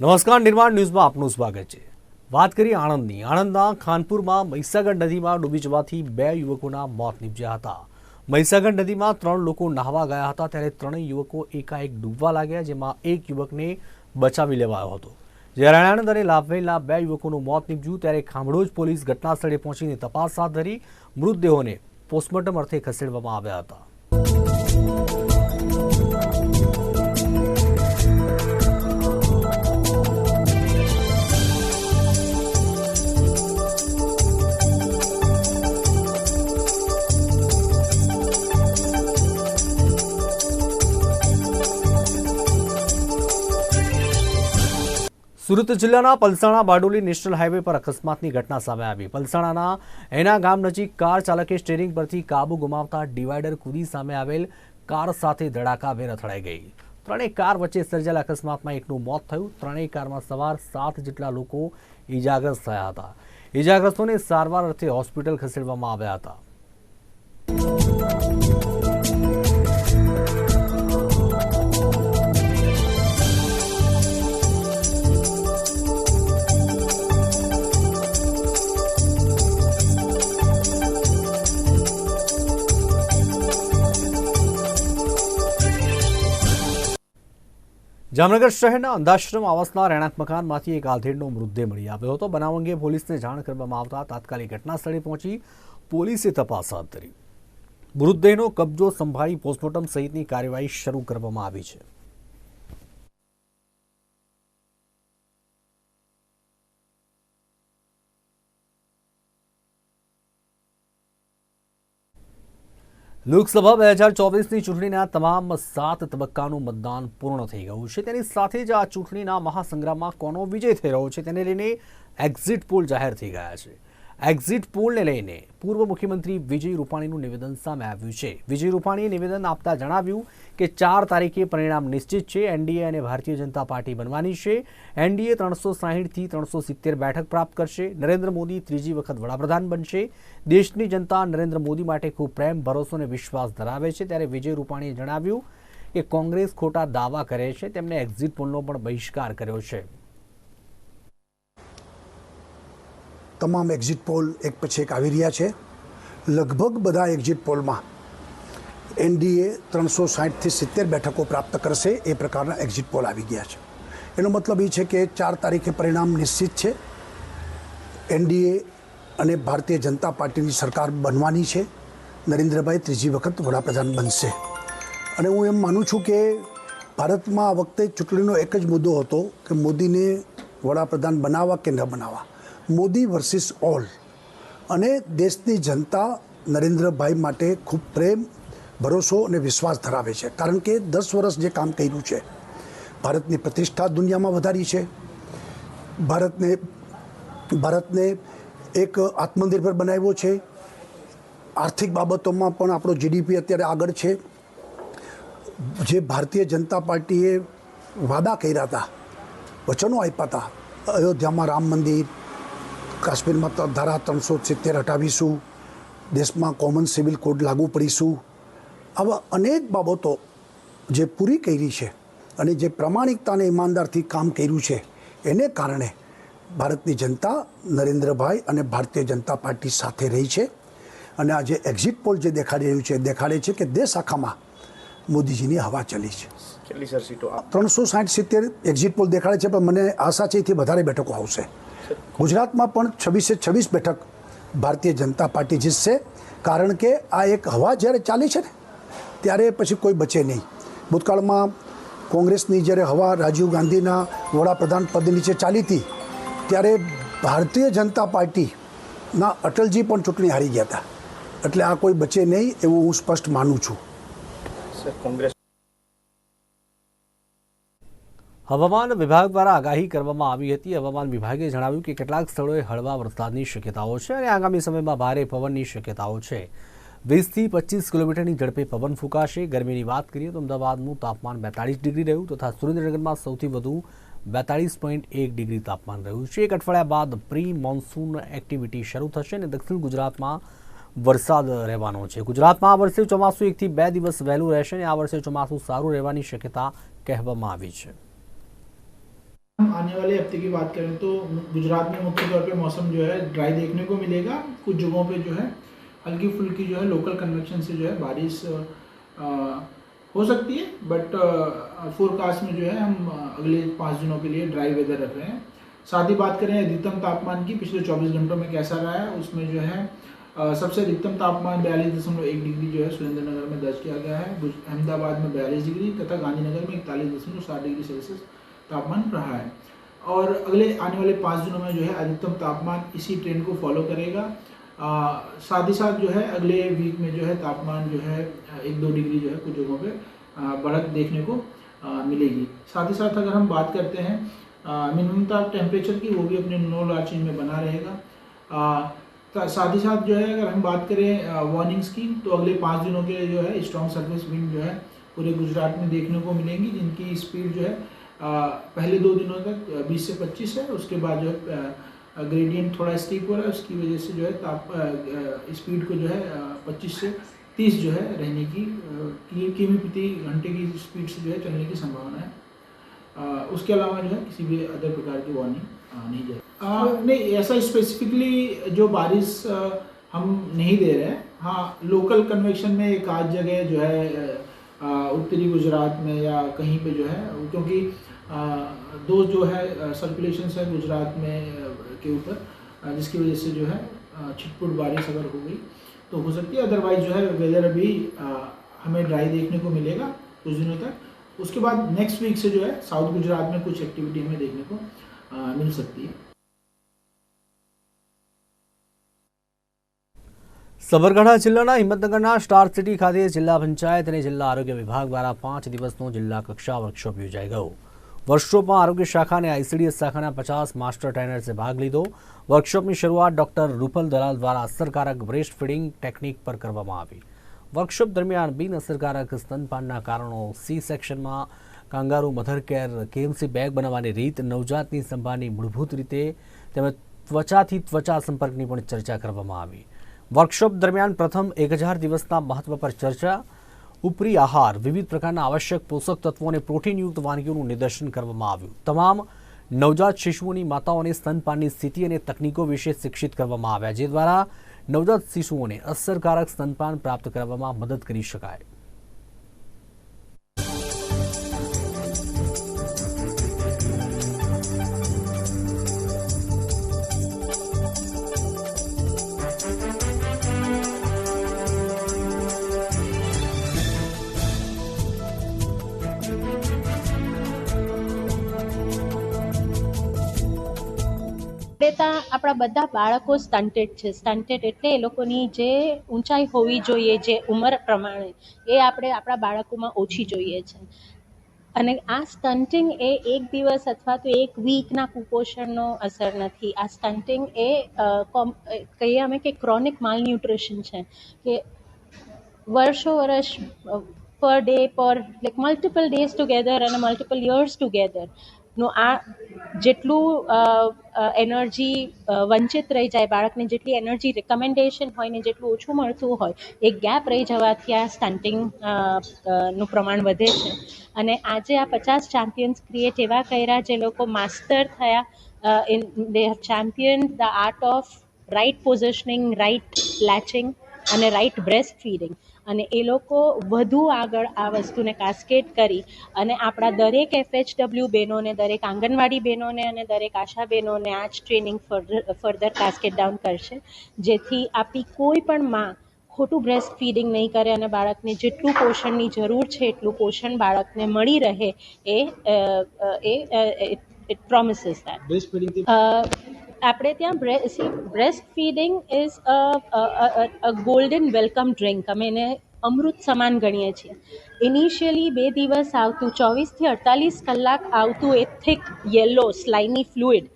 નમસ્કાર, નિર્માણ ન્યૂઝમાં આપનું સ્વાગત છે. વાત કરીએ આણંદની. આણંદના ખાનપુરમાં મહીસાગર નદીમાં ડૂબી જવાથી બે યુવકોના મોત નીપજ્યા હતા. મહીસાગર નદીમાં ત્રણ લોકો નહાવા ગયા હતા, ત્યારે ત્રણેય યુવકો એકાએક ડૂબવા લાગ્યા, જેમાં એક યુવકને બચાવી લેવાયો હતો. જ્યારે આણંદ અને લાભવેલના બે યુવકોનું મોત નીપજ્યું, ત્યારે ખામડોજ પોલીસ ઘટના સ્થળે પહોંચીને તપાસ હાથ ધરી મૃતદેહોને પોસ્ટમોર્ટમ અર્થે ખસેડવામાં આવ્યા હતા. સુરત જિલ્લાના પલસાણા બારડોલી નેશનલ હાઈવે પર અકસ્માતની ઘટના સામે આવી. પલસાણાના એના ગામ નજીક કાર ચાલકે સ્ટેરિંગ પરથી કાબુ ગુમાવતા ડિવાઈડર કૂદી સામે આવેલ કાર સાથે ધડાકાભેર અથડાઈ ગઈ. ત્રણેય કાર વચ્ચે સર્જાયેલા અકસ્માતમાં એકનું મોત થયું. ત્રણેય કારમાં સવાર સાત જેટલા લોકો ઈજાગ્રસ્ત થયા હતા. ઈજાગ્રસ્તોને સારવાર અર્થે હોસ્પિટલ ખસેડવામાં આવ્યા હતા. જામનગર શહેરના અંધાશ્રમ આવાસના રહેણાંક મકાનમાંથી એક આધેડનો મૃતદેહ મળી આવ્યો હતો. બનાવ અંગે પોલીસને જાણ કરવામાં આવતા તાત્કાલિક ઘટના સ્થળે પહોંચી પોલીસે તપાસ હાથ ધરી. મૃતદેહનો કબજો સંભાળી પોસ્ટમોર્ટમ સહિતની કાર્યવાહી શરૂ કરવામાં આવી છે. લોકસભા બે હજાર ચોવીસની ચૂંટણીના તમામ સાત તબક્કાનું મતદાન પૂર્ણ થઈ ગયું છે. તેની સાથે જ આ ચૂંટણીના મહાસંગ્રામમાં કોનો વિજય થઈ રહ્યો છે તેને લઈને એક્ઝિટ પોલ જાહેર થઈ ગયા છે. એક્ઝિટ પોલને લઈને પૂર્વ મુખ્યમંત્રી વિજય રૂપાણીનું નિવેદન સામે આવ્યું છે. વિજય રૂપાણીએ નિવેદન આપતા જણાવ્યું કે ચાર તારીખે પરિણામ નિશ્ચિત છે. એનડીએ અને ભારતીય જનતા પાર્ટી બનવાની છે. એનડીએ ત્રણસો સાહીઠથી ત્રણસો સિત્તેર બેઠક પ્રાપ્ત કરશે. નરેન્દ્ર મોદી ત્રીજી વખત વડાપ્રધાન બનશે. દેશની જનતા નરેન્દ્ર મોદી માટે ખૂબ પ્રેમ, ભરોસો અને વિશ્વાસ ધરાવે છે. ત્યારે વિજય રૂપાણીએ જણાવ્યું કે કોંગ્રેસ ખોટા દાવા કરે છે. તેમણે એક્ઝિટ પોલનો પણ બહિષ્કાર કર્યો છે. તમામ એક્ઝિટ પોલ એક પછી એક આવી રહ્યા છે. લગભગ બધા એક્ઝિટ પોલમાં એનડીએ ત્રણસો સાહીઠથી સિત્તેર બેઠકો પ્રાપ્ત કરશે, એ પ્રકારના એક્ઝિટ પોલ આવી ગયા છે. એનો મતલબ એ છે કે ચાર તારીખે પરિણામ નિશ્ચિત છે. એનડીએ અને ભારતીય જનતા પાર્ટીની સરકાર બનવાની છે. નરેન્દ્રભાઈ ત્રીજી વખત વડાપ્રધાન બનશે. અને હું એમ માનું છું કે ભારતમાં આ વખતે ચૂંટણીનો એક જ મુદ્દો હતો કે મોદીને વડાપ્રધાન બનાવવા કે ન બનાવવા. મોદી વર્સિસ ઓલ અને દેશની જનતા નરેન્દ્રભાઈ માટે ખૂબ પ્રેમ ભરોસો અને વિશ્વાસ ધરાવે છે. કારણ કે દસ વર્ષ જે કામ કર્યું છે, ભારતની પ્રતિષ્ઠા દુનિયામાં વધારી છે. ભારતને ભારતને એક આત્મનિર્ભર બનાવ્યો છે. આર્થિક બાબતોમાં પણ આપણો જીડીપી અત્યારે આગળ છે. જે ભારતીય જનતા પાર્ટીએ વાદા કર્યા હતા, વચનો આપ્યા હતા, અયોધ્યામાં રામ મંદિર, કાશ્મીરમાં ધારા ત્રણસો સિત્તેર હટાવીશું, દેશમાં કોમન સિવિલ કોડ લાગુ પડીશું આવા અનેક બાબતો જે પૂરી કરી છે અને જે પ્રામાણિકતાને ઈમાનદારથી કામ કર્યું છે એને કારણે ભારતની જનતા નરેન્દ્રભાઈ અને ભારતીય જનતા પાર્ટી સાથે રહી છે. અને આજે એક્ઝિટ પોલ જે દેખાડી રહ્યું છે દેખાડે છે કે દેશ આખામાં મોદીજીની હવા ચલી છે. કેટલી સર સીટો ત્રણસો સાઠ સિત્તેર એક્ઝિટ પોલ દેખાડે છે પણ મને આશા છે એથી વધારે બેઠકો આવશે. ગુજરાતમાં પણ છવ્વીસે છવ્વીસ બેઠક ભારતીય જનતા પાર્ટી જીતશે કારણ કે આ એક હવા જ્યારે ચાલી છે ને ત્યારે પછી કોઈ બચે નહીં. ભૂતકાળમાં કોંગ્રેસની જ્યારે હવા રાજીવ ગાંધીના વડાપ્રધાન પદ નીચે ચાલી હતી ત્યારે ભારતીય જનતા પાર્ટીના અટલજી પણ ચૂંટણી હારી ગયા હતા. એટલે આ કોઈ બચે નહીં એવું હું સ્પષ્ટ માનું છું. કોંગ્રેસ હવામાન વિભાગ દ્વારા આગાહી કરવામાં આવી હતી. હવામાન વિભાગે જણાવ્યું કે કેટલાક સ્થળોએ હળવા વરસાદની શક્યતાઓ છે અને આગામી સમયમાં ભારે પવનની શક્યતાઓ છે. વીસથી પચીસ કિલોમીટરની ઝડપે પવન ફૂંકાશે ગરમીની વાત કરીએ તો અમદાવાદનું તાપમાન બેતાળીસ ડિગ્રી રહ્યું તથા સુરેન્દ્રનગરમાં સૌથી વધુ બેતાળીસ પોઈન્ટ એક ડિગ્રી તાપમાન રહ્યું છે એક અઠવાડિયા બાદ પ્રી મોન્સૂન એક્ટિવિટી શરૂ થશે અને દક્ષિણ ગુજરાતમાં વરસાદ રહેવાનો છે ગુજરાતમાં આ વર્ષે ચોમાસું એકથી બે દિવસ વહેલું રહેશે અને આ વર્ષે ચોમાસું સારું રહેવાની શક્યતા કહેવામાં આવી છે हम आने वाले हफ्ते की बात करें तो गुजरात में मुख्य तौर पे मौसम जो है ड्राई देखने को मिलेगा कुछ जगहों पे जो है हल्की फुल्की जो है लोकल कन्वेक्शन से जो है बारिश हो सकती है बट फोरकास्ट में जो है हम अगले पाँच दिनों के लिए ड्राई वेदर रख रहे हैं। साथ ही बात करें अधिकतम तापमान की पिछले 24 घंटों में कैसा रहा है उसमें जो है अ, सबसे अधिकतम तापमान बयालीस दशमलव एक डिग्री जो है सुरेंद्र नगर में दर्ज किया गया है अहमदाबाद में बयालीस डिग्री तथा गांधीनगर में इकतालीस दशमलव सात डिग्री सेल्सियस तापमान रहा है। और अगले आने वाले पाँच दिनों में जो है अधिकतम तापमान इसी ट्रेंड को फॉलो करेगा। आ, साथ ही साथ जो है अगले वीक में जो है तापमान जो है एक दो डिग्री जो है कुछ जगहों पे अ, बढ़त देखने को मिलेगी। साथ ही साथ अगर हम बात करते हैं मिनिमम टेम्परेचर की वो भी अपने नो लार्चिंग में बना रहेगा। साथ ही साथ जो है अगर हम बात करें वार्निंग्स की तो अगले पाँच दिनों के जो है स्ट्रॉन्ग सर्विस विंड जो है पूरे गुजरात में देखने को मिलेंगी जिनकी स्पीड जो है पहले दो दिनों तक बीस से पच्चीस है उसके बाद जो है ग्रेडियंट थोड़ा स्टीप हो रहा है उसकी वजह से जो है ताप स्पीड को जो है पच्चीस से तीस जो है रहने की किमी प्रति घंटे की स्पीड से जो है चलने की संभावना है। अ, उसके अलावा जो है किसी भी अदर प्रकार की वार्निंग नहीं जाए नहीं ऐसा स्पेसिफिकली जो बारिश हम नहीं दे रहे हैं हाँ लोकल कन्वेक्शन में एक आध जगह जो है उत्तरी गुजरात में या कहीं पे जो है, क्योंकि दो जो है सर्कुलेशन है गुजरात में के ऊपर जिसकी वजह से जो है छिटपुट बारिश अगर हो गई तो हो सकती है अदरवाइज़ जो है वेदर अभी हमें ड्राई देखने को मिलेगा कुछ दिनों तक। उसके बाद नेक्स्ट वीक से जो है साउथ गुजरात में कुछ एक्टिविटी हमें देखने को मिल सकती है। સાબરકાંઠા જિલ્લાના હિંમતનગરના સ્ટાર સિટી ખાતે જિલ્લા પંચાયત અને જિલ્લા આરોગ્ય વિભાગ દ્વારા પાંચ દિવસનો જિલ્લા કક્ષા વર્કશોપ યોજાઈ ગયો. વર્કશોપમાં આરોગ્ય શાખા અને આઈસીડીએસ શાખાના પચાસ માસ્ટર ટ્રેનર્સે ભાગ લીધો. વર્કશોપની શરૂઆત ડોક્ટર રૂપલ દલાલ દ્વારા અસરકારક બ્રેસ્ટ ફીડિંગ ટેકનિક પર કરવામાં આવી. વર્કશોપ દરમિયાન બિન અસરકારક સ્તનપાનના કારણો સી સેક્શનમાં kangaroo mother care KMC bag બનાવવાની રીત, નવજાતની સંભાળની મૂળભૂત રીતે તેમજ ત્વચાથી ત્વચા સંપર્કની પણ ચર્ચા કરવામાં આવી. વર્કશોપ દરમિયાન પ્રથમ એક હજાર દિવસના મહત્વ પર ચર્ચા, ઉપરી આહાર, વિવિધ પ્રકારના આવશ્યક પોષક તત્વો અને પ્રોટીનયુક્ત વાનગીઓનું નિદર્શન કરવામાં આવ્યું. તમામ નવજાત શિશુઓની માતાઓને સ્તનપાનની સ્થિતિ અને તકનીકો વિશે શિક્ષિત કરવામાં આવ્યા, જે દ્વારા નવજાત શિશુઓને અસરકારક સ્તનપાન પ્રાપ્ત કરવામાં મદદ કરી શકાય. આપણે આપણા બધા બાળકો સ્ટન્ટેડ છે. સ્ટન્ટેડ એટલે એ લોકોની જે ઊંચાઈ હોવી જોઈએ, જે ઉંમર પ્રમાણે, એ આપણે આપણા બાળકોમાં ઓછી જોઈએ છે. અને આ સ્ટન્ટિંગ એ એક દિવસ અથવા તો એક વીકના કુપોષણનો અસર નથી. આ સ્ટન્ટિંગ એ કહીએ અમે કે ક્રોનિક માલન્યુટ્રિશન છે કે વર્ષો વર્ષ પર ડે પર લાઈક મલ્ટિપલ ડેઝ ટુગેધર અને મલ્ટિપલ યર્સ ટુગેધર નું આ જેટલું એનર્જી વંચિત રહી જાય બાળકને, જેટલી એનર્જી રિકમેન્ડેશન હોય ને જેટલું ઓછું મળતું હોય એ ગેપ રહી જવાથી આ સ્ટન્ટિંગનું પ્રમાણ વધે છે. અને આજે આ પચાસ ચેમ્પિયન્સ ક્રિએટ એવા કર્યા જે લોકો માસ્ટર થયા in they have champion the art of right positioning right latching અને રાઇટ બ્રેસ્ટ ફીડિંગ અને એ લોકો વધુ આગળ આ વસ્તુને કાસ્કેટ કરી અને આપણા દરેક એફએચડબલ્યુ બહેનોને દરેક આંગણવાડી બહેનોને અને દરેક આશા બહેનોને આ જ training further further cascade down કરશે. જેથી આપણી કોઈ પણ માં ખોટું બ્રેસ્ટ ફીડિંગ નહીં કરે અને બાળકને જેટલું પોષણની જરૂર છે એટલું પોષણ બાળકને મળી રહે એ એ પ્રોમિસિસ પ્રોમિસીસ દેટ આપણે ત્યાં breast feeding is a golden welcome drink અમે એને અમૃત સમાન ગણીએ છીએ. ઇનિશિયલી બે દિવસ આવતું ચોવીસથી અડતાલીસ કલાક આવતું એ થિક યલો સ્લાઇની ફ્લુઇડ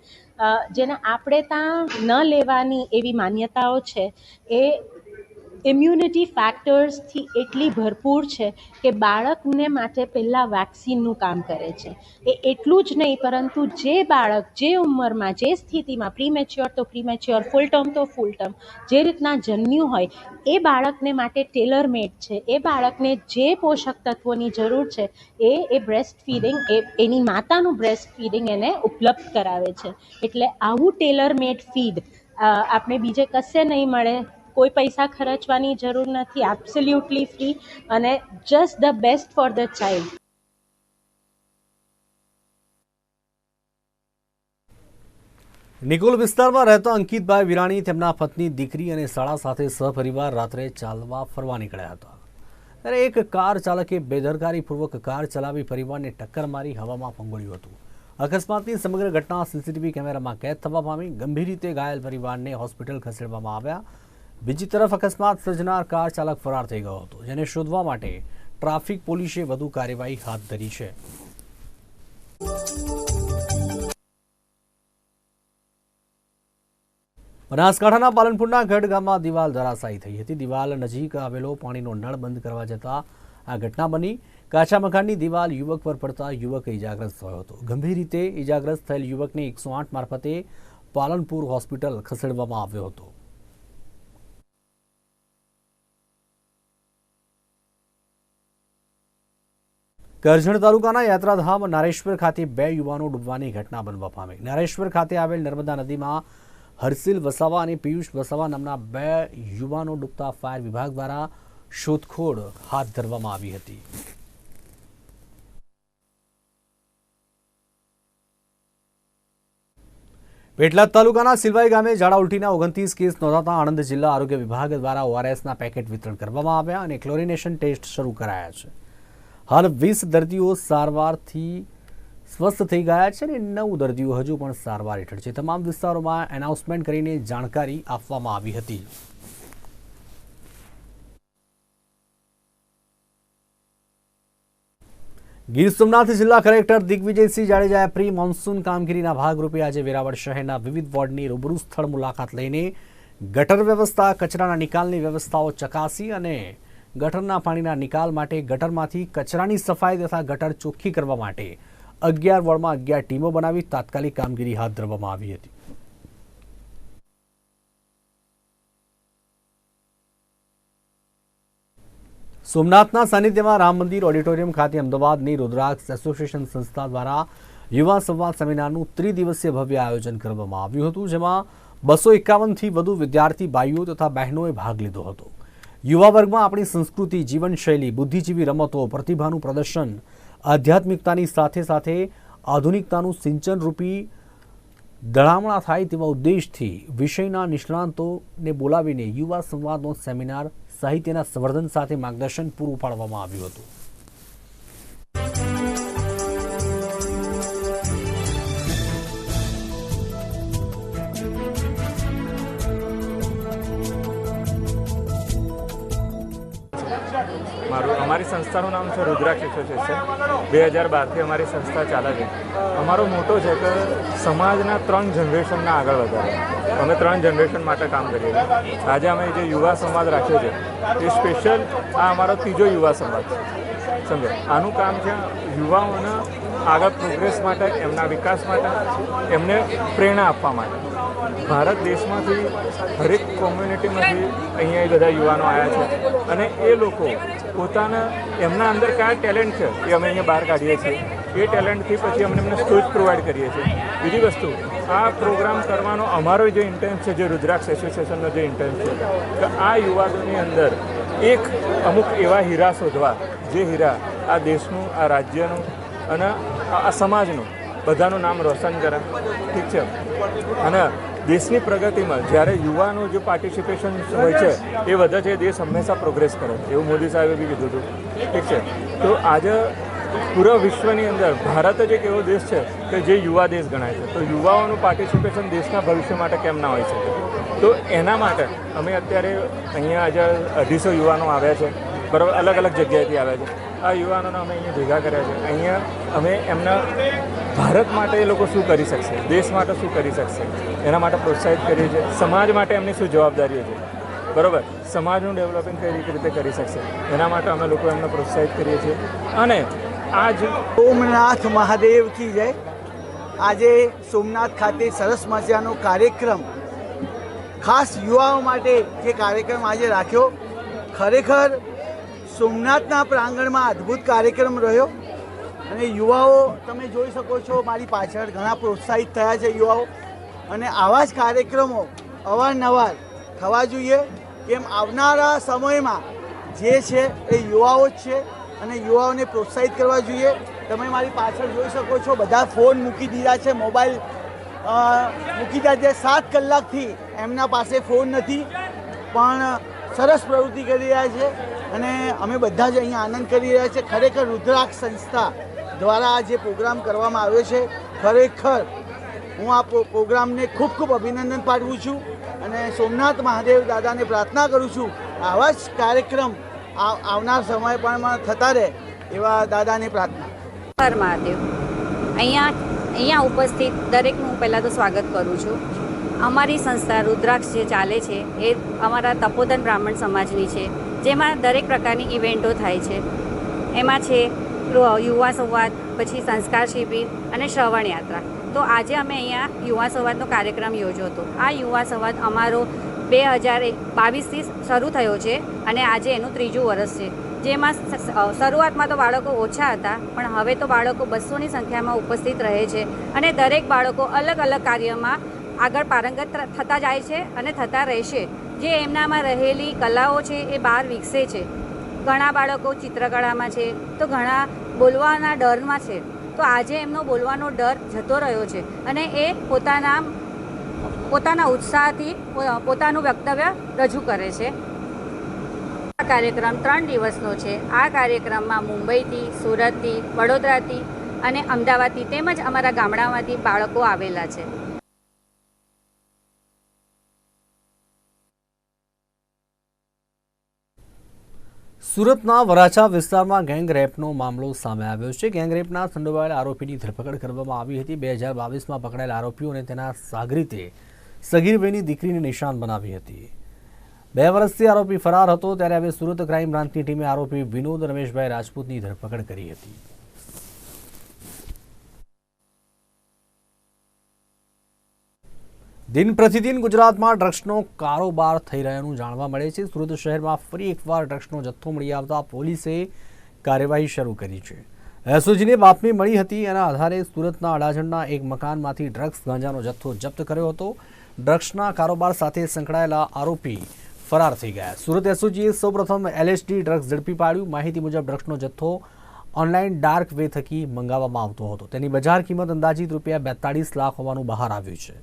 જેને આપણે ત્યાં ન લેવાની એવી માન્યતાઓ છે, એ ઇમ્યુનિટી ફેક્ટર્સથી એટલી ભરપૂર છે કે બાળકને માટે પહેલાં વેક્સિનનું કામ કરે છે. એ એટલું જ નહીં, પરંતુ જે બાળક જે ઉંમરમાં, જે સ્થિતિમાં પ્રીમેચ્યોર તો પ્રીમેચ્યોર ફૂલ ટર્મ તો ફૂલ ટર્મ જે રીતના જન્મ્યું હોય, એ બાળકને માટે ટેલરમેડ છે. એ બાળકને જે પોષક તત્વોની જરૂર છે, એ એ બ્રેસ્ટ ફીડિંગ એ, એની માતાનું બ્રેસ્ટ ફીડિંગ એને ઉપલબ્ધ કરાવે છે. એટલે આવું ટેલરમેડ ફીડ આપણે બીજે કશે નહીં મળે. કોઈ પૈસા ખર્ચવાની જરૂર નથી એબ્સોલ્યુટલી ફ્રી અને just the best for the child Nikol વિસ્તારમાં રહેતા અંકિતભાઈ વિરાણી તેમના પત્ની, દીકરી અને શાળા સાથે સહપરિવાર રાત્રે ચાલવા ફરવા નીકળ્યા હતા. ત્યારે એક કાર ચાલકે બેદરકારીપૂર્વક કાર ચલાવી પરિવારને ટક્કર મારી હવામાં ફંગોળ્યું હતું. અકસ્માતની સમગ્ર ઘટના સીસીટીવી કેમેરામાં કેદ થવા પામી ગંભીર રીતે ઘાયલ પરિવારને હોસ્પિટલ ખસેડવામાં આવ્યા. બીજી તરફ અકસ્માત સર્જનાર કાર ચાલક ફરાર થઈ ગયો હતો, જેને શોધવા માટે ટ્રાફિક પોલીસે વધુ કાર્યવાહી હાથ ધરી છે. બનાસકાંઠાના પાલનપુરના ગઢ ગામમાં દિવાલ ધરાશાયી થઈ હતી. દિવાલ નજીક આવેલો પાણીનો નળ બંધ કરવા જતા આ ઘટના બની. કાચા મકાનની દિવાલ યુવક પર પડતા યુવક ઇજાગ્રસ્ત થયો હતો. ગંભીર રીતે ઇજાગ્રસ્ત થયેલ યુવકને એકસો આઠ મારફતે પાલનપુર હોસ્પિટલ ખસેડવામાં આવ્યો હતો. કરજણ તાલુકાના યાત્રાધામ નારેશ્વર ખાતે બે યુવાનો ડૂબવાની ઘટના બનવા પામી. નારેશ્વર ખાતે આવેલ નર્મદા નદીમાં હર્ષિલ વસાવા અને પિયુષ વસાવા નામના બે યુવાનો ડૂબતા ફાયર વિભાગ દ્વારા શોધખોળ હાથ ધરવામાં આવી હતી. પેટલાદ તાલુકાના સિલવાઈ ગામે ઝાડા ઉલટીના ઓગણત્રીસ કેસ નોંધાતા આણંદ જિલ્લા આરોગ્ય વિભાગ દ્વારા ઓઆરએસના પેકેટ વિતરણ કરવામાં આવ્યા અને ક્લોરિનેશન ટેસ્ટ શરૂ કરાયા છે. હાલ વીસ દર્દીઓ સારવારથી સ્વસ્થ થઈ ગયા છે અને નવ દર્દીઓ હજુ પણ સારવાર હેઠળ છે. તમામ વિસ્તારોમાં એનાઉન્સમેન્ટ કરીને જાણકારી આપવામાં આવી હતી. ગીર સોમનાથ જિલ્લા કલેક્ટર દિગ્વિજયસિંહ જાડેજાએ પ્રી મોન્સૂન કામગીરીના ભાગરૂપે આજે વેરાવળ શહેરના વિવિધ વોર્ડની રૂબરૂ સ્થળ મુલાકાત લઈને ગટર વ્યવસ્થા, કચરાના નિકાલની વ્યવસ્થાઓ ચકાસી અને ગટરના પાણીના નિકાલ માટે ગટરમાંથી કચરાની સફાઈ તથા ગટર ચોખ્ખી કરવા માટે અગિયાર વોર્ડમાં અગિયાર ટીમો બનાવી તાત્કાલિક કામગીરી હાથ ધરવામાં આવી હતી. સોમનાથના સાનિધ્યમાં રામ મંદિર ઓડિટોરિયમ ખાતે અમદાવાદની રુદ્રાક્ષ એસોસિએશન સંસ્થા દ્વારા યુવા સંવાદ સેમિનારનું ત્રિદિવસીય ભવ્ય આયોજન કરવામાં આવ્યું હતું, જેમાં બસો એકાવનથી વધુ વિદ્યાર્થી, ભાઈઓ તથા બહેનોએ ભાગ લીધો હતો. યુવા વર્ગમાં આપણી સંસ્કૃતિ, જીવનશૈલી, બુદ્ધિજીવી રમતો, પ્રતિભાનું પ્રદર્શન, આધ્યાત્મિકતાની સાથે સાથે આધુનિકતાનું સિંચનરૂપી દળામણા થાય તેવા ઉદ્દેશથી વિષયના નિષ્ણાંતોને બોલાવીને યુવા સંવાદનો સેમિનાર સાહિત્યના સંવર્ધન સાથે માર્ગદર્શન પૂરું પાડવામાં આવ્યું હતું. અમારી સંસ્થાનું નામ છે રુદ્રાક્ષ એસોસિએશન. બે હજાર બારથી અમારી સંસ્થા ચાલે છે. અમારો મોટો છે કે સમાજના ત્રણ જનરેશનના આગળ વધારે. અમે ત્રણ જનરેશન માટે કામ કરીએ છીએ. આજે અમે જે યુવા સંવાદ રાખ્યો છે, એ સ્પેશિયલ આ અમારો ત્રીજો યુવા સંવાદ છે. સમજો? આનું કામ છે યુવાઓના આગળ પ્રોગ્રેસ માટે, એમના વિકાસ માટે, એમને પ્રેરણા આપવા માટે. ભારત દેશમાંથી હરેક કોમ્યુનિટીમાંથી અહીંયા બધા યુવાનો આવ્યા છે. અને એ લોકો પોતાના, એમના અંદર કયા ટેલેન્ટ છે એ અમે અહીંયા બહાર કાઢીએ છીએ. એ ટેલેન્ટથી પછી અમને એમને સ્ટોજ પ્રોવાઈડ કરીએ છીએ. બીજી વસ્તુ, આ પ્રોગ્રામ કરવાનો અમારો જે ઇન્ટેન્સ છે, જે રુદ્રાક્ષ એસોસિએશનનો જે ઇન્ટેન્સ છે, કે આ યુવાનોની અંદર એક અમુક એવા હીરા શોધવા, જે હીરા આ દેશનું, આ રાજ્યનું અને આ સમાજનું, બધાનું નામ રોશન કરે. ઠીક છે? અને દેશની પ્રગતિમાં જ્યારે યુવાનો જે પાર્ટિસિપેશન હોય છે એ વધે છે દેશ હંમેશા પ્રોગ્રેસ કરે. છે એવું મોદી સાહેબે બી કીધું હતું. ઠીક છે? તો આજે પૂરા વિશ્વની અંદર ભારત જ એક એવો દેશ છે કે જે યુવા દેશ ગણાય છે. તો યુવાઓનું પાર્ટિસિપેશન દેશના ભવિષ્ય માટે કેમ ના હોય છે તો એના માટે અમે અત્યારે અહીંયા આજે અઢીસો યુવાનો આવ્યા છે. બરાબર? અલગ અલગ જગ્યાએથી આવ્યા છે. આ યુવાનોને અમે અહીંયા ભેગા કર્યા છે. અહીંયા અમે એમના ભારત માટે એ લોકો શું કરી શકશે? દેશ માટે શું કરી શકશે? એના માટે પ્રોત્સાહિત કરીએ છીએ. સમાજ માટે એમની શું જવાબદારીઓ છે? બરાબર? સમાજનું ડેવલપિંગ કઈ રીતે કરી શકશે? એના માટે અમે લોકો એમને પ્રોત્સાહિત કરીએ છીએ. અને આ જ સોમનાથ મહાદેવ કી જય. આજે સોમનાથ ખાતે સરસ મજાનો કાર્યક્રમ. ખાસ યુવાઓ માટે જે કાર્યક્રમ આજે રાખ્યો, ખરેખર સોમનાથના પ્રાંગણમાં અદ્ભુત કાર્યક્રમ રહ્યો. અને યુવાઓ, તમે જોઈ શકો છો, મારી પાછળ ઘણા પ્રોત્સાહિત થયા છે યુવાઓ. અને આવા જ કાર્યક્રમો અવારનવાર થવા જોઈએ. કેમ આવનારા સમયમાં જે છે એ યુવાઓ જ છે અને યુવાઓને પ્રોત્સાહિત કરવા જોઈએ. તમે મારી પાછળ જોઈ શકો છો, બધા ફોન મૂકી દીધા છે, મોબાઈલ મૂકી દીધા છે. સાત કલાકથી એમના પાસે ફોન નથી. પણ સરસ પ્રવૃત્તિ કરી રહ્યા છે અને અમે બધા જ અહીંયા આનંદ કરી રહ્યા છે. ખરેખર રુદ્રાક્ષ સંસ્થા દ્વારા આ જે પ્રોગ્રામ કરવામાં આવ્યો છે, ખરેખર હું આ પ્રો- પ્રોગ્રામને ખૂબ ખૂબ અભિનંદન પાઠવું છું અને સોમનાથ મહાદેવ દાદાને પ્રાર્થના કરું છું, આવા જ કાર્યક્રમ આવ- આવનાર સમય પણ થતા રહે એવા દાદાને પ્રાર્થના. મહાદેવ. અહીંયા અહીંયા ઉપસ્થિત દરેકનું પહેલાં તો સ્વાગત કરું છું. અમારી સંસ્થા રુદ્રાક્ષ જે ચાલે છે, એ અમારા તપોધન બ્રાહ્મણ સમાજની છે, જેમાં દરેક પ્રકારની ઇવેન્ટો થાય છે. એમાં છે યુવા સંવાદ, પછી સંસ્કાર શિબિર અને શ્રવણ યાત્રા. તો આજે અમે અહીંયા યુવા સંવાદનો કાર્યક્રમ યોજ્યો હતો. આ યુવા સંવાદ અમારો બે હજાર બાવીસથી શરૂ થયો છે અને આજે એનું ત્રીજું વર્ષ છે. જેમાં શરૂઆતમાં તો બાળકો ઓછા હતા, પણ હવે તો બાળકો બસોની સંખ્યામાં ઉપસ્થિત રહે છે અને દરેક બાળકો અલગ અલગ કાર્યમાં આગળ પારંગત થતા જાય છે અને થતા રહેશે. જે એમનામાં રહેલી કલાઓ છે એ બહાર વિકસે છે. ઘણા બાળકો ચિત્રકળામાં છે, તો ઘણા બોલવાના ડરમાં છે. તો આજે એમનો બોલવાનો ડર જતો રહ્યો છે અને એ પોતાના પોતાના ઉત્સાહથી પોતાનું વક્તવ્ય રજૂ કરે છે. આ કાર્યક્રમ ત્રણ દિવસનો છે. આ કાર્યક્રમમાં મુંબઈથી, સુરતથી, વડોદરાથી અને અમદાવાદથી તેમજ અમારા ગામડામાંથી બાળકો આવેલા છે. સુરતના વરાછા વિસ્તારમાં ગેંગ રેપનો મામલો સામે આવ્યો છે. ગેંગ રેપના સંડોવાયેલા આરોપીની ધરપકડ કરવામાં આવી હતી. બે હજાર બાવીસમાં પકડાયેલા આરોપીઓને તેના સાગરીતે સગીરભાઈની દીકરીને નિશાન બનાવી હતી. બે વર્ષથી આરોપી ફરાર હતો, ત્યારે હવે સુરત ક્રાઇમ બ્રાન્ચની ટીમે આરોપી વિનોદ રમેશભાઈ રાજપૂતની ધરપકડ કરી હતી. દિન પ્રતિદિન ગુજરાતમાં ડ્રગ્સનો કારોબાર થઈ રહ્યાનું જાણવા મળે છે. સુરત શહેરમાં ફરી એકવાર ડ્રગ્સનો જથ્થો મળી આવતા પોલીસે કાર્યવાહી શરૂ કરી છે. એસઓજીને બાતમી મળી હતી એના આધારે સુરતના અડાજણના એક મકાનમાંથી ડ્રગ્સ ગાંજાનો જથ્થો જપ્ત કર્યો હતો. ડ્રગ્સના કારોબાર સાથે સંકળાયેલા આરોપી ફરાર થઈ ગયા. સુરત એસઓજીએ સૌપ્રથમ એલએસડી ડ્રગ્સ ઝડપી પાડ્યું. માહિતી મુજબ ડ્રગ્સનો જથ્થો ઓનલાઈન ડાર્ક વે થકી મંગાવવામાં આવતો હતો. તેની બજાર કિંમત અંદાજિત રૂપિયા બેતાળીસ લાખ હોવાનું બહાર આવ્યું છે.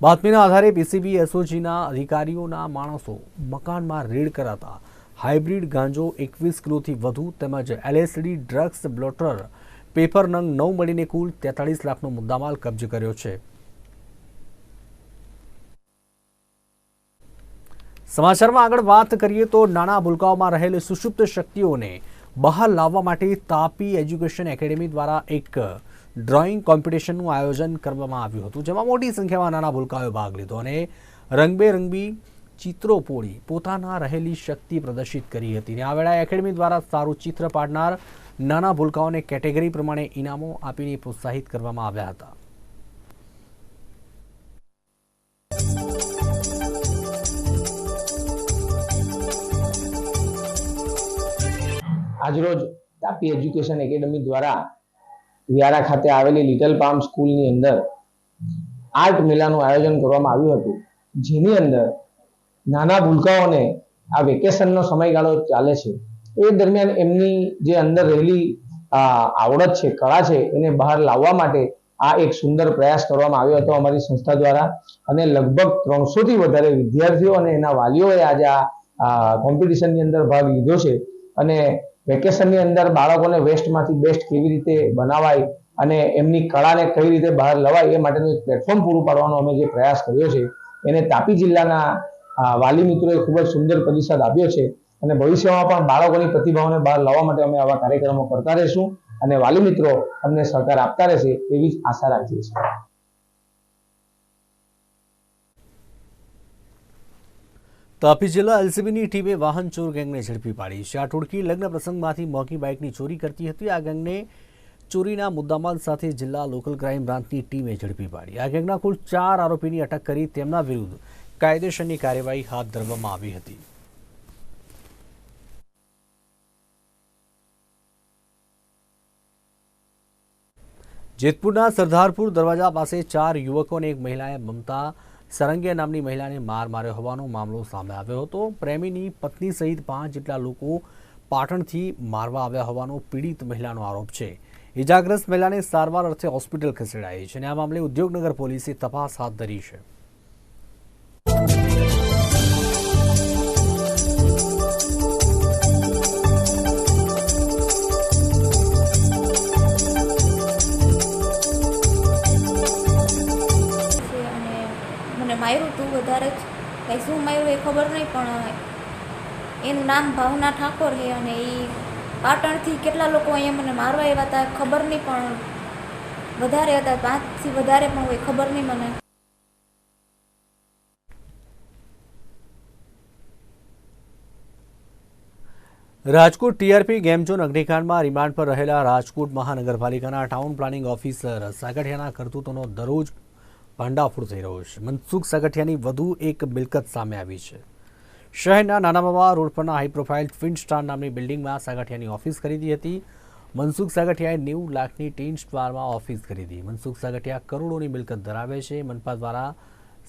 બાતમીના આધારે પીસીબી, એસઓજીના અધિકારીઓના માણસો મકાનમાં રેડ કરાતા હાઇબ્રિડ ગાંજો એકવીસ કિલોથી વધુ તેમજ એલએસડી ડ્રગ્સ બ્લોટર પેપર નંગ નવ મળીને કુલ તેતાળીસ લાખનો મુદ્દામાલ કબજે કર્યો છે. સમાચારમાં આગળ વાત કરીએ તો નાના ભૂલકાઓમાં રહેલી સુષુપ્ત શક્તિઓને બહાર લાવવા માટે તાપી એજ્યુકેશન એકેડેમી દ્વારા એક ડ્રોઈંગ કોમ્પિટિશનનું આયોજન કરવામાં આવ્યું હતું, જેમાં મોટી સંખ્યામાં નાના ભૂલકાઓએ ભાગ લીધો અને રંગબેરંગી ચિત્રો પોળી પોતાના રહેલી શક્તિ પ્રદર્શિત કરી હતી. અને આ વેળાએ એકેડમી દ્વારા સારું ચિત્ર પાડનાર નાના ભૂલકાઓને કેટેગરી પ્રમાણે ઇનામો આપીને પ્રોત્સાહિત કરવામાં આવ્યા હતા. આજરોજ તાપી એજ્યુકેશન એકેડમી દ્વારા વિયારા ખાતે આવેલી લિટલ પામ સ્કૂલની અંદર આર્ટ મેળાનું આયોજન કરવામાં આવ્યું હતું. જેની અંદર નાના ભૂલકાઓને આ વેકેશનનો સમયગાળો ચાલે છે. એ દરમિયાન એમની જે અંદર રહેલી આવડત છે, કળા છે, એને બહાર લાવવા માટે આ એક સુંદર પ્રયાસ કરવામાં આવ્યો હતો અમારી સંસ્થા દ્વારા. અને લગભગ ત્રણસો થી વધારે વિદ્યાર્થીઓ અને એના વાલીઓએ આજે આ કોમ્પિટિશનની અંદર ભાગ લીધો છે. અને વેકેશનની અંદર બાળકોને વેસ્ટમાંથી બેસ્ટ કેવી રીતે બનાવાય અને એમની કળાને કઈ રીતે બહાર લવાય એ માટેનું એક પ્લેટફોર્મ પૂરું પાડવાનો અમે જે પ્રયાસ કર્યો છે, એને તાપી જિલ્લાના વાલી મિત્રોએ ખૂબ જ સુંદર પ્રતિસાદ આપ્યો છે અને ભવિષ્યમાં પણ બાળકોની પ્રતિભાઓને બહાર લાવવા માટે અમે આવા કાર્યક્રમો કરતા રહીશું અને વાલી મિત્રો અમને સહકાર આપતા રહેશે એવી જ આશા રાખીએ છીએ. તાપી જિલ્લા એલસીબીની ટીમે વાહન ચોર ગેંગને ઝડપી પાડી. છે આ ટોળકી લગ્ન પ્રસંગમાંથી મોંઘી બાઇકની ચોરી કરતી હતી. આ ગેંગને ચોરીના મુદ્દામાલ સાથે જિલ્લા લોકલ ક્રાઇમ બ્રાન્ચની ટીમે ઝડપી પાડી. આ ગેંગના કુલ ચાર આરોપીની અટક કરી તેમના વિરુદ્ધ કાયદેસરની કાર્યવાહી હાથ ધરવામાં આવી હતી. જેતપુરના સરદારપુર દરવાજા પાસે ચાર યુવકો અને એક મહિલાએ મમતા સરંગિયા નામની મહિલાને માર માર્યો હોવાનો મામલો સામે આવ્યો હતો. પ્રેમીની પત્ની સહિત પાંચ જેટલા લોકો પાટણથી મારવા આવ્યા હોવાનો પીડિત મહિલાનો આરોપ છે. ઇજાગ્રસ્ત મહિલાને સારવાર અર્થે હોસ્પિટલ ખસેડાઈ છે અને આ મામલે ઉદ્યોગનગર પોલીસે તપાસ હાથ ધરી છે. ખબર નહીં, પણ એનું નામ ભાવના ઠાકોર છે અને એ પાટણથી કેટલા લોકો અહીંયા મને મારવા આવ્યા હતા ખબર નહીં, પણ વધારે હતા, પાંચથી વધારે પણ હોય, ખબર નહીં મને. રાજકોટ ટીઆરપી ગેમ ઝોન અગ્નિકાંડમાં રિમાન્ડ પર રહેલા રાજકોટ મહાનગરપાલિકાના ટાઉન પ્લાનિંગ ઓફિસર સાગઠિયાના કરતૂતોનો દરરોજ ભાંડાફોડ થઈ રહ્યો છે. મનસુખ સગઠિયાની વધુ એક મિલકત સામે આવી છે. શહેરના નાના રોડ પરના હાઈ પ્રોફાઇલ ટ્વિન સ્ટાર નામની બિલ્ડિંગમાં સાગઠિયાની ઓફિસ ખરીદી હતી. મનસુખ સાગઠિયાએ નેવું લાખની ટીન સ્ટારમાં ઓફિસ ખરીદી. મનસુખ સાગઠિયા કરોડોની મિલકત ધરાવે છે. મનપા દ્વારા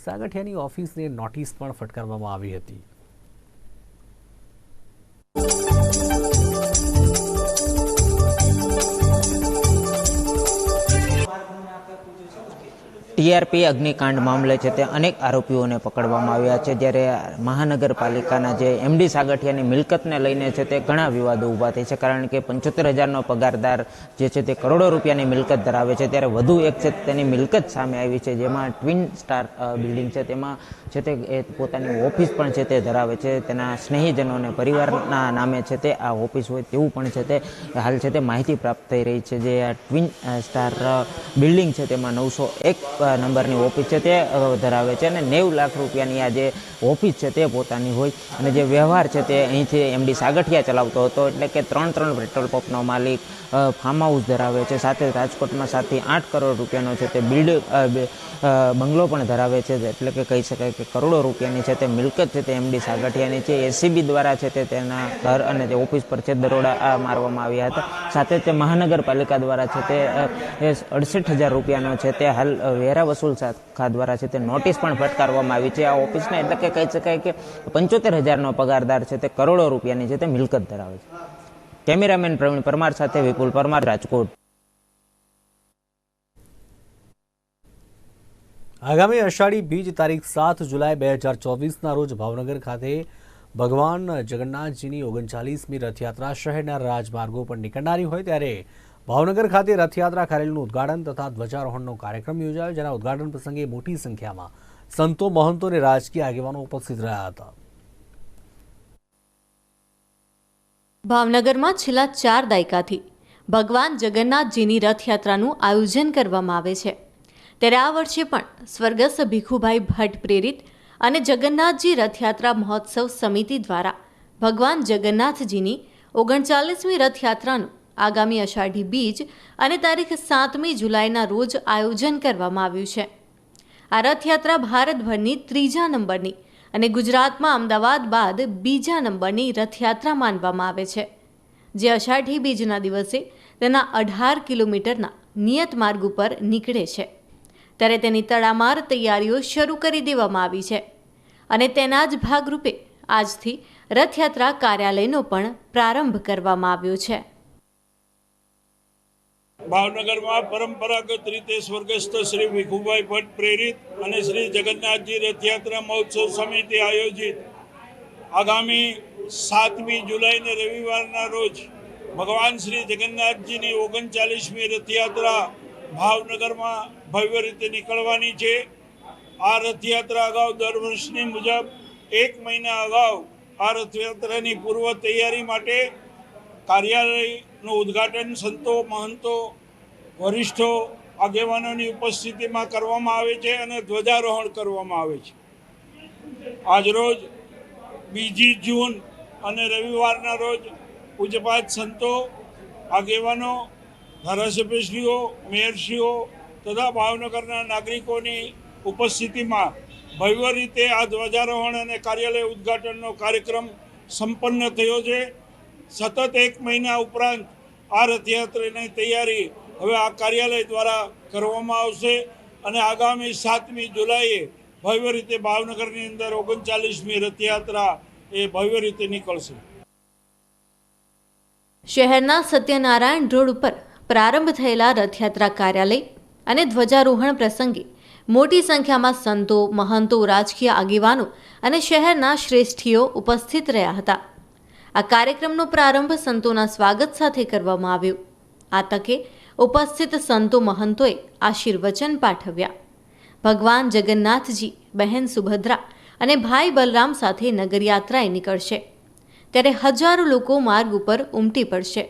સાગઠિયાની ઓફિસને નોટિસ પણ ફટકારવામાં આવી હતી. ટીઆરપી અગ્નિકાંડ મામલે છે તે અનેક આરોપીઓને પકડવામાં આવ્યા છે. જ્યારે મહાનગરપાલિકાના જે એમડી સાગઠિયાની મિલકતને લઈને છે તે ઘણા વિવાદો ઊભા થઈ છે. કારણ કે પંચોતેર હજારનો પગારદાર જે છે તે કરોડો રૂપિયાની મિલકત ધરાવે છે. ત્યારે વધુ એક છે તેની મિલકત સામે આવી છે, જેમાં ટ્વિન સ્ટાર બિલ્ડિંગ છે. તેમાં છે તે, એ પોતાની ઓફિસ પણ છે તે ધરાવે છે. તેના સ્નેહીજનો અને પરિવારના નામે છે તે આ ઓફિસ હોય તેવું પણ છે તે હાલ છે તે માહિતી પ્રાપ્ત થઈ રહી છે. જે આ ટ્વિન સ્ટાર બિલ્ડિંગ છે તેમાં નવસો એક નંબરની ઓફિસ છે તે ધરાવે છે અને નેવું લાખ રૂપિયાની આ જે ઓફિસ છે તે પોતાની હોય અને જે વ્યવહાર છે તે અહીંથી એમડી સાગઠિયા ચલાવતો હતો. એટલે કે ત્રણ ત્રણ પેટ્રોલ પંપનો માલિક ફાર્મ હાઉસ ધરાવે છે. સાથે રાજકોટમાં સાતથી આઠ કરોડ રૂપિયાનો છે તે બિલ્ડ બંગલો પણ ધરાવે છે. એટલે કે કહી શકાય કે કરોડો રૂપિયાની છે તે મિલકત છે તે એમડી સાગઠિયાની છે એસીબી દ્વારા છે તે તેના ઘર અને તે ઓફિસ પર છે દરોડા મારવામાં આવ્યા હતા. સાથે તે મહાનગરપાલિકા દ્વારા છે તે અડસઠ હજાર રૂપિયાનો છે તે હાલ વેરા વસૂલ શાખા દ્વારા છે તે નોટિસ પણ ફટકારવામાં આવી છે. આ ઓફિસને એટલે કે કહી શકાય કે પંચોતેર હજારનો પગારદાર છે તે કરોડો રૂપિયાની છે તે મિલકત ધરાવે છે. કેમેરામેન પ્રવીણ પરમાર સાથે વિપુલ પરમાર, રાજકોટ. આગામી અષાઢી બીજ તારીખ સાત જુલાઈ બે હજાર ચોવીસના રોજ ભાવનગર ખાતે ભગવાન જગન્નાથજીની ઓગણચાલીસમી રથયાત્રા શહેરના રાજમાર્ગો પર નીકળનારી હોય ત્યારે ભાવનગર ખાતે રથયાત્રા કાર્યાલયનું ઉદ્ઘાટન તથા ધ્વજારોહણનો કાર્યક્રમ યોજાયો, જેના ઉદ્ઘાટન પ્રસંગે મોટી સંખ્યામાં સંતો, મહંતો અને રાજકીય આગેવાનો ઉપસ્થિત રહ્યા હતા. ભાવનગરમાં છેલ્લા ચાર દાયકાથી ભગવાન જગન્નાથજીની રથયાત્રાનું આયોજન કરવામાં આવે છે. ત્યારે આ વર્ષે પણ સ્વર્ગસ્થ ભીખુભાઈ ભટ્ટ પ્રેરિત અને જગન્નાથજી રથયાત્રા મહોત્સવ સમિતિ દ્વારા ભગવાન જગન્નાથજીની ઓગણચાલીસમી રથયાત્રાનું આગામી અષાઢી બીજ અને તારીખ સાતમી જુલાઈના રોજ આયોજન કરવામાં આવ્યું છે. આ રથયાત્રા ભારતભરની ત્રીજા નંબરની અને ગુજરાતમાં અમદાવાદ બાદ બીજા નંબરની રથયાત્રા માનવામાં આવે છે. જે અષાઢી બીજના દિવસે તેના અઢાર કિલોમીટરના નિયત માર્ગ ઉપર નીકળે છે. ત્યારે તેની તડામાર તૈયારીઓ શરૂ કરી દેવામાં આવી છે અને તેના જ ભાગરૂપે આજથી રથયાત્રા કાર્યાલયનો પણ પ્રારંભ કરવામાં આવ્યો છે. ભાવનગરમાં પરંપરાગત રીતે સ્વર્ગસ્થ શ્રી ભીખુભાઈ ભટ્ટ પ્રેરિત અને શ્રી જગન્નાથજી રથયાત્રા મહોત્સવ સમિતિ આયોજિત આગામી સાતમી જુલાઈને રવિવારના રોજ ભગવાન શ્રી જગન્નાથજીની ઓગણચાલીસમી રથયાત્રા ભાવનગરમાં ભવ્ય રીતે નીકળવાની છે. આ રથયાત્રા અગાઉ દર વર્ષની મુજબ એક મહિના અગાઉ આ રથયાત્રાની પૂર્વ તૈયારી માટે કાર્યાલયનું ઉદ્ઘાટન સંતો, મહંતો, વરિષ્ઠો, આગેવાનોની ઉપસ્થિતિમાં કરવામાં આવે છે અને ધ્વજારોહણ કરવામાં આવે છે. આજરોજ બીજી જૂન અને રવિવારના રોજ પૂજપાત સંતો, આગેવાનો, ધારાસભ્યશ્રીઓ, મેયરશ્રીઓ તથા ભાવનગરના નાગરિકોની ઉપસ્થિતિમાં ભવ્ય રીતે આ ધ્વજારોહણ અને કાર્યાલય ઉદ્ઘાટનનો કાર્યક્રમ સંપન્ન થયો છે. સતત એક મહિના ઉપરાંત આ રથયાત્રાની તૈયારી હવે આ કાર્યાલય દ્વારા કરવામાં આવશે અને આગામી સાતમી જુલાઈએ ભવ્ય રીતે ભાવનગરની અંદર ઓગણચાલીસમી રથયાત્રા એ ભવ્ય રીતે નીકળશે. શહેરના સત્યનારાયણ રોડ ઉપર પ્રારંભ થયેલા રથયાત્રા કાર્યાલય અને ધ્વજારોહણ પ્રસંગે મોટી સંખ્યામાં સંતો, મહંતો, રાજકીય આગેવાનો અને શહેરના શ્રેષ્ઠીઓ ઉપસ્થિત રહ્યા હતા. આ કાર્યક્રમનો પ્રારંભ સંતોના સ્વાગત સાથે કરવામાં આવ્યો. આ તકે ઉપસ્થિત સંતો મહંતોએ આશીર્વચન પાઠવ્યા. ભગવાન જગન્નાથજી, બહેન સુભદ્રા અને ભાઈ બલરામ સાથે નગરયાત્રાએ નીકળશે. ત્યારે હજારો લોકો માર્ગ ઉપર ઉમટી પડશે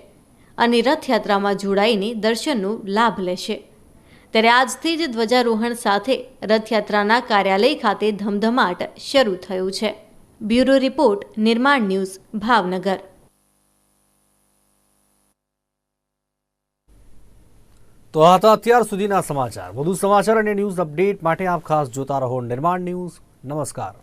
અને રથયાત્રામાં જોડાઈને દર્શનનો લાભ લેશે. ત્યારે આજથી જ ધ્વજારોહણ સાથે રથયાત્રાના કાર્યાલય ખાતે ધમધમાટ શરૂ થયું છે. Bureau report, Nirman news, Bhavnagar. તો આ હતા અત્યાર સુધીના સમાચાર. વધુ સમાચાર અને ન્યૂઝ અપડેટ માટે આપ ખાસ જોતા રહો નિર્માણ ન્યૂઝ. નમસ્કાર.